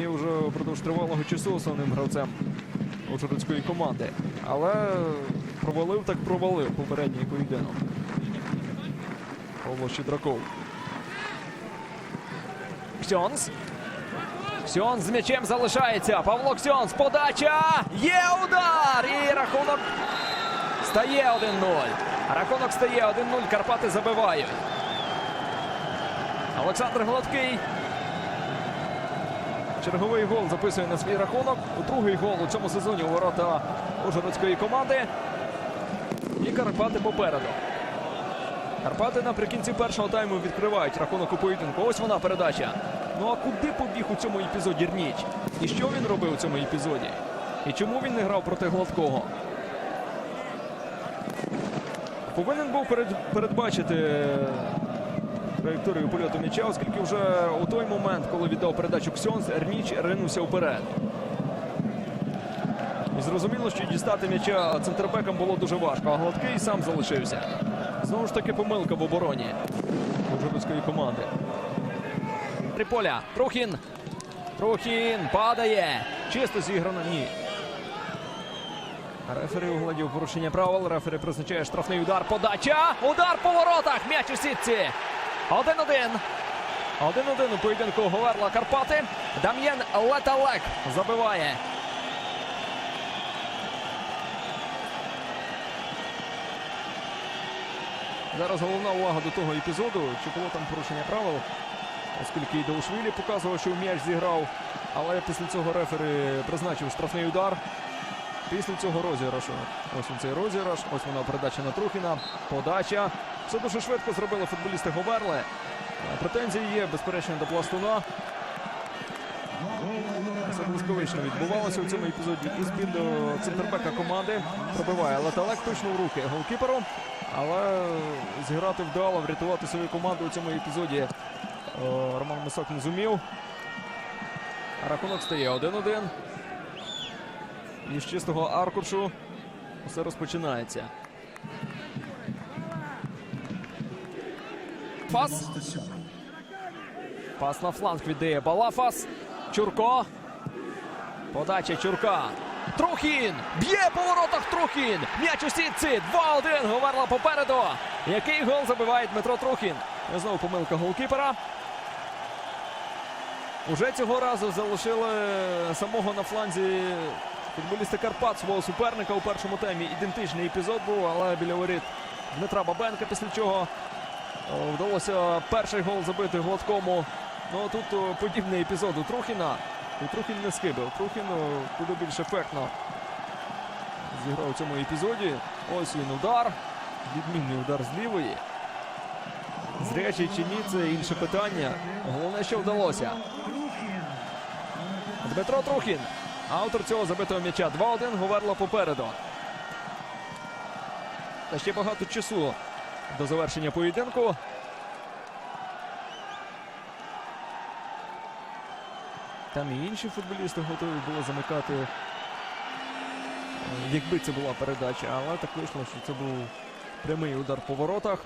і вже впродовж тривалого часу основним гравцем ужгородської команди. Але провалив так провалив попередній поєдинок. Павло Щедраков. Ксьонс. Ксьонс з м'ячем залишається. Павло Ксьонс. Подача. Є удар! І рахунок стає 1-0. Рахунок стає 1-0. Карпати забивають. Олександр Гладкий. Черговий гол записує на свій рахунок. Другий гол у цьому сезоні у ворота Ужгородської команди. І Карпати попереду. Карпати наприкінці першого тайму відкривають рахунок у поєдинку. Ось вона передача. Ну а куди побіг у цьому епізоді Рніч? І що він робив у цьому епізоді? І чому він не грав проти Гладкого? Повинен був передбачити траєкторію польоту м'яча, оскільки вже у той момент, коли віддав передачу Ксьонс, Рніч ринувся вперед. І зрозуміло, що дістати м'яча центрбекам було дуже важко, а Гладкий сам залишився. Знову ж таки помилка в обороні Ужгородської команди. Триполя. Трухін. Трухін падає. Чисто зіграно. Ні. Рефері угладів порушення правил. Рефері призначає штрафний удар. Подача. Удар по воротах. М'яч у сітці. 1-1. 1-1 у поєдинку Говерла Карпати. Дам'єн Леталек забиває. Зараз головна увага до того епізоду. Чи було там порушення правил? Оскільки і Даушвілі показував, що м'яч зіграв. Але після цього рефери призначив штрафний удар. Після цього розіграшу. Ось він цей розіграш. Ось вона передача на Трухіна. Подача. Все дуже швидко зробили футболісти Говерли. Е, Претензії є, безперечно, до пластуна. Все блискавично відбувалося у цьому епізоді. І з-під е, центрбека команди пробиває Леталек точно в руки голкіперу. Але зіграти вдало, врятувати свою команду у цьому епізоді е, Роман Мисок не зумів. Рахунок стає 1-1. І з чистого аркушу все розпочинається. Пас. Пас на фланг віддає Балафас. Чурко. Подача Чурка. Трухін! Б'є по воротах Трухін! М'яч у сітці! 2-1. Говерла попереду. Який гол забиває Дмитро Трухін? Знову помилка голкіпера. Уже цього разу залишили самого на фланзі футболісти Карпат свого суперника у першому таймі. Ідентичний епізод був, але біля воріт Дмитра Бабенка, після чого вдалося перший гол забити Гладкому. Ну а тут подібний епізод у Трухіна. І Трухін не скибив. Трухін куди більш ефектно зіграв у цьому епізоді. Ось він удар. Відмінний удар з лівої. Зрячий чи ні, це інше питання. Головне, що вдалося. Дмитро Трухін. Автор цього забитого м'яча. 2-1 Говерла попереду. Та ще багато часу до завершення поєдинку. Там і інші футболісти готові були замикати, е, якби це була передача, але так вийшло, що це був прямий удар по воротах.